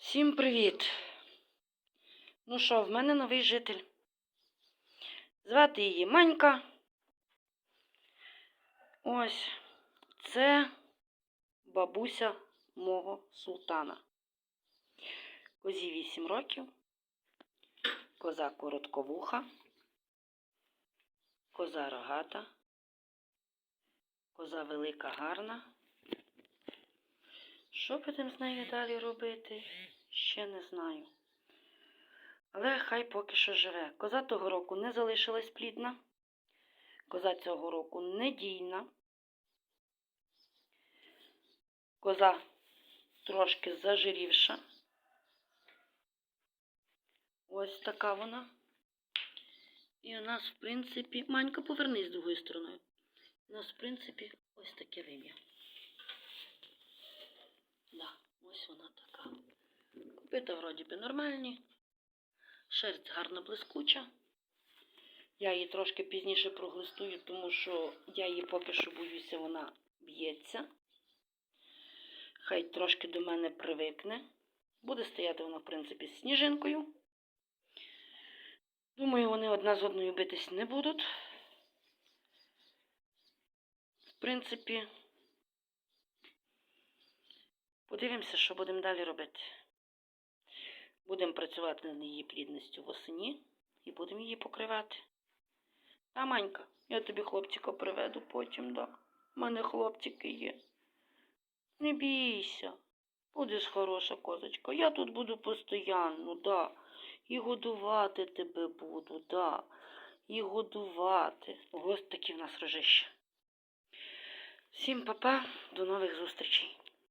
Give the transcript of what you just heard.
Всім привіт! Ну що, в мене новий житель. Звати її Манька. Ось це бабуся мого султана. Козі 8 років. Коза коротковуха. Коза рогата. Коза велика гарна. Що будемо з нею далі робити? Ще не знаю. Але хай поки що живе. Коза того року не залишилась плідна. Коза цього року недійна. Коза трошки зажирівша. Ось така вона. І у нас, в принципі, Манька, повернись з другою стороною. У нас, в принципі, ось таке вим'я. Да, ось вона така. Копита вроді би нормальні. Шерсть гарно блискуча. Я її трошки пізніше проглистую, тому що я її поки що боюся, вона б'ється. Хай трошки до мене привикне. Буде стояти вона, в принципі, з сніжинкою. Думаю, вони одна з одною битись не будуть. В принципі, подивимося, що будемо далі робити. Будемо працювати над її плідністю восені і будемо її покривати. А, Манька, я тобі хлопчика приведу потім, да. У мене хлопчики є. Не бійся. Будеш хороша козочка. Я тут буду постійно, да. І годувати тебе буду, да. І годувати. Ось такі в нас рожище. Всім папа, до нових зустрічей.